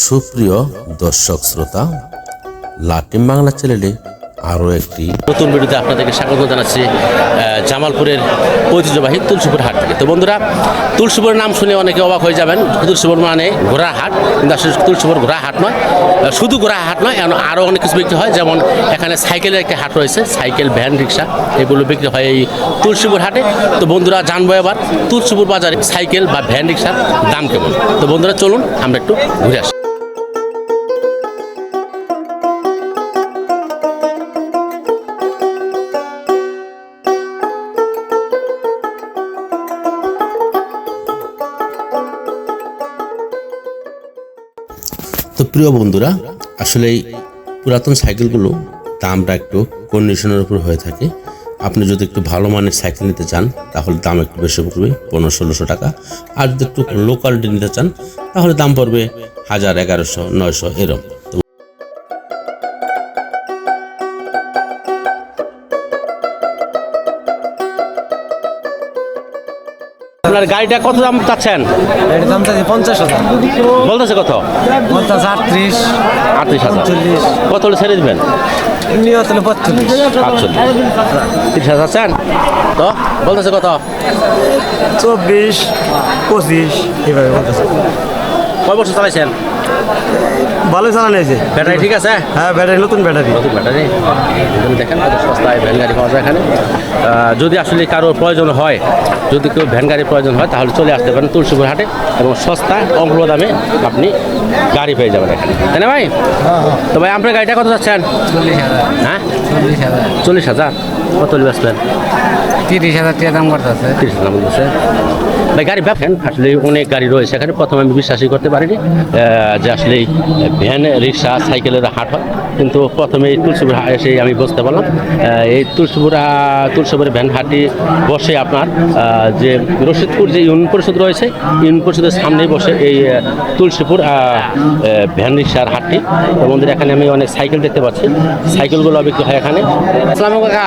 সুপ্রিয় দর্শক শ্রোতা, লাটিম বাংলা চ্যানেলে আরও একটি নতুন ভিডিওতে আপনাদেরকে স্বাগত জানাচ্ছি জামালপুরের ঐতিহ্যবাহী তুলসীপুর হাট থেকে। তো বন্ধুরা, তুলসীপুরের নাম শুনে অনেকে অবাক হয়ে যাবেন, তুলসীপুর মানে ঘোড়া হাট কিন্তু আসলে তুলসীপুর ঘোড়া হাট নয় শুধু ঘোড়া হাট নয় এখন আরও অনেক কিছু বিক্রি হয়, যেমন এখানে সাইকেলের একটি হাট রয়েছে, সাইকেল, ভ্যান, রিক্সা, এগুলো বিক্রি হয় এই তুলসীপুর হাটে। তো বন্ধুরা, জানব এবার তুলসীপুর বাজারে সাইকেল বা ভ্যান, রিক্সার দাম কেমন। তো বন্ধুরা, চলুন, আমরা একটু ঘুরে আসি। প্রিয় বন্ধুরা, আসলে এই পুরাতন সাইকেলগুলো দামটা একটু কন্ডিশনের উপর হয়ে থাকে। আপনি যদি একটু ভালো মানের সাইকেল নিতে চান, তাহলে দাম একটু বেশি পড়বে, পনেরো ষোলোশো টাকা। আর যদি একটু লোকালটি নিতে চান, তাহলে দাম পড়বে হাজার এগারোশো নয়শো এরকম। তো আপনার গাড়িটা কত দাম চাচ্ছেন? দাম চাচ্ছি পঞ্চাশ হাজার। বলতেছে কত? পঞ্চাশ আটত্রিশ আটত্রিশ হাজার। চল্লিশ। কত হলে ছেড়ে দেবেন? তিরিশ হাজার চান? তো বলতেছে কত? চব্বিশ পঁচিশ এভাবে বলতেছে। কয় বছর চালাইছেন? ভালো চালানো হয়েছে ব্যাটারি ঠিক আছে? হ্যাঁ ব্যাটারি নতুন ব্যাটারি। নতুন ব্যাটারি। এখানে দেখেন কত সস্তায় ভ্যান গাড়ি পাওয়া যায় এখানে। যদি আসলে কারোর প্রয়োজন হয় যদি কেউ ভ্যান গাড়ির প্রয়োজন হয় তাহলে চলে আসতে পারেন তুলসীপুর হাটে এবং সস্তা অল্প দামে আপনি গাড়ি পেয়ে যাবেন এখানে। তাই না ভাই? তো ভাই আপনার গাড়িটা কত যাচ্ছেন হ্যাঁ চল্লিশ হাজার। চল্লিশ হাজার। কত হলে বেচবেন তিরিশ হাজার টাকা দাম করতেছে। তিরিশ হাজার বলতেছে ভাই গাড়ি ব্যবসেন আসলে অনেক গাড়ি রয়েছে এখানে। প্রথমে আমি বিশ্বাসই করতে পারিনি যে আসলে এই ভ্যান রিক্সা সাইকেলের হাট হয়। কিন্তু প্রথমে এই তুলসীপুর হাট এসে আমি বুঝতে পারলাম এই তুলসীপুর তুলসীপুর ভ্যান হাটটি বসে আপনার যে রশিদপুর যে ইউনিয়ন পরিষদ রয়েছে ইউনিয়ন পরিষদের সামনেই বসে এই তুলসীপুর ভ্যান রিক্সার হাটটি। বন্ধুরা এখানে আমি অনেক সাইকেল দেখতে পাচ্ছি। সাইকেলগুলো বিক্রি হয় এখানে। আসসালামু কাকা।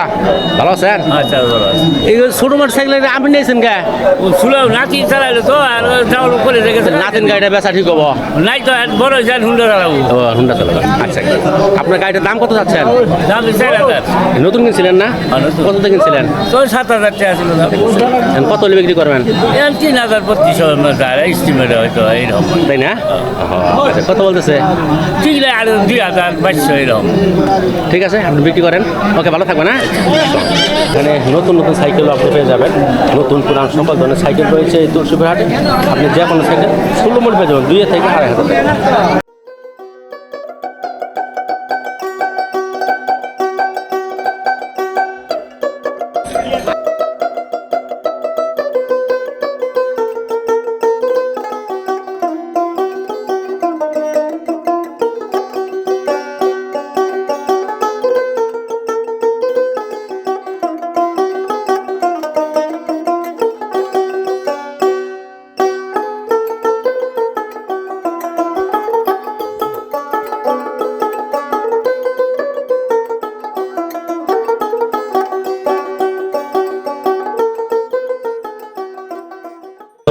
ভালো আছেন? আচ্ছা ভালো আছে এই ছোট মোটর সাইকেল আপনি নিয়েছেন ও শুলাও নাতি চালাইলো তো আর চাউল করে রেখেছে নাতিন গাড়িটা বেচা ঠিক হব। নাই তো বড় যান হুন্ডা চালাবো। ও হুন্ডা চালাবেন আচ্ছা আপনার গাড়িটার দাম কত যাচ্ছেন দাম চার হাজার। নতুন কিনছিলেন না? হ্যাঁ। কত কিনছিলেন? তো সাত হাজার টাকা ছিল কত হলে বিক্রি করবেন? তিন হাজার পঁচিশশো স্টিমেটে হয়তো এইরকম। তাই না? আচ্ছা, কত বলতেছে? ঠিক আছে আর দুই হাজার বাইশশো এরকম ঠিক আছে আপনি বিক্রি করেন। ওকে ভালো থাকবেন হ্যাঁ? এখানে নতুন নতুন সাইকেল আপনি পেয়ে যাবেন। নতুন পুরান সকল ধরনের সাইকেল রয়েছে এই তুলসীপুর হাটে আপনি যে কোনো সাইকেল ষোলো মূল্য পেয়ে যাবেন, দুই থেকে আড়াই হাজার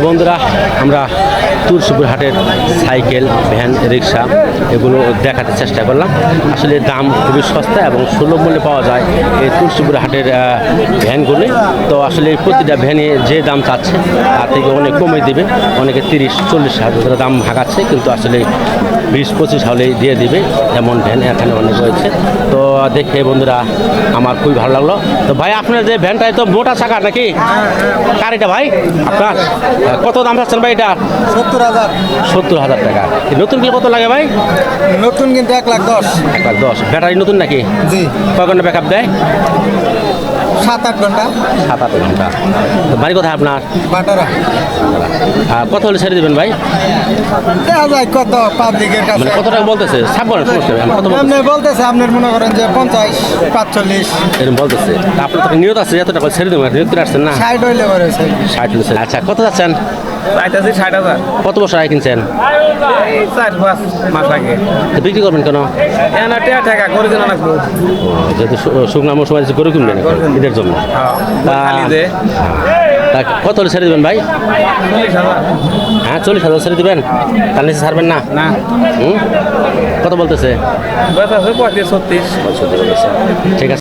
বন্ধুরা আমরা তুলসীপুর হাটের সাইকেল ভ্যান রিক্সা এগুলো দেখাতে চেষ্টা করলাম। আসলে দাম খুবই সস্তা এবং সুলভ মূল্যে পাওয়া যায় এই তুলসীপুর হাটের ভ্যানগুলি। তো আসলে প্রতিটা ভ্যানে যে দাম চাচ্ছে তার থেকে অনেক কমে দেবে। অনেকে তিরিশ চল্লিশ হাজার দাম ভাগাচ্ছে কিন্তু আসলে বিশ পঁচিশ হলেই দিয়ে দিবে। এমন ভ্যান এখানে অনেক রয়েছে। তো দেখে বন্ধুরা আমার খুবই ভালো লাগল। তো ভাই আপনার যে ভ্যানটা তো মোটা চাকা নাকি? কার এটা ভাই? আপনার? কত দাম চাচ্ছেন ভাই এটা? সত্তর হাজার। সত্তর হাজার টাকা। নতুন কিলো কত লাগে ভাই? নতুন কিন্তু এক লাখ দশ। এক লাখ দশ। ব্যাটারি নতুন নাকি? জি। কয় ঘণ্টা ব্যাকআপ দেয়? সাত আট ঘণ্টা। সাত আট ঘণ্টা। তো বাড়ি কোথায় আপনার? বাটারা। কত হলে ছেড়ে দেবেন ভাই? দেখা যায় কত পাবলিকের মানে কাছে। কত টাকা বলতেছে? সাপ করেন বলতেছে? আপনি বলতেছে আপনার মনে করেন যে পঞ্চাশ পাঁচচল্লিশ। এরকম বলতেছে। আপনার নিয়ত আছে এত টাকা ছেড়ে দেবেন নিয়ত আসছেন না? ষাট হইলে ষাট হইলে আচ্ছা কত যাচ্ছেন? ষাট হাজার। কত বছর আগে কিনছেন? চার পাঁচ মাস আগে। বিক্রি করবেন কেন? এখন টেয়া টাকা করে দিন অনেক যেহেতু শুকনো মৌসুম আছে গরু কিনবেন এখন, ঈদের জন্য। তা কত হলে ছেড়ে দেবেন ভাই? হ্যাঁ হ্যাঁ চল্লিশ হাজার ছেড়ে দিবেন? তার নিচে ছাড়বেন না? না? কত বলতেছে। ঠিক আছে।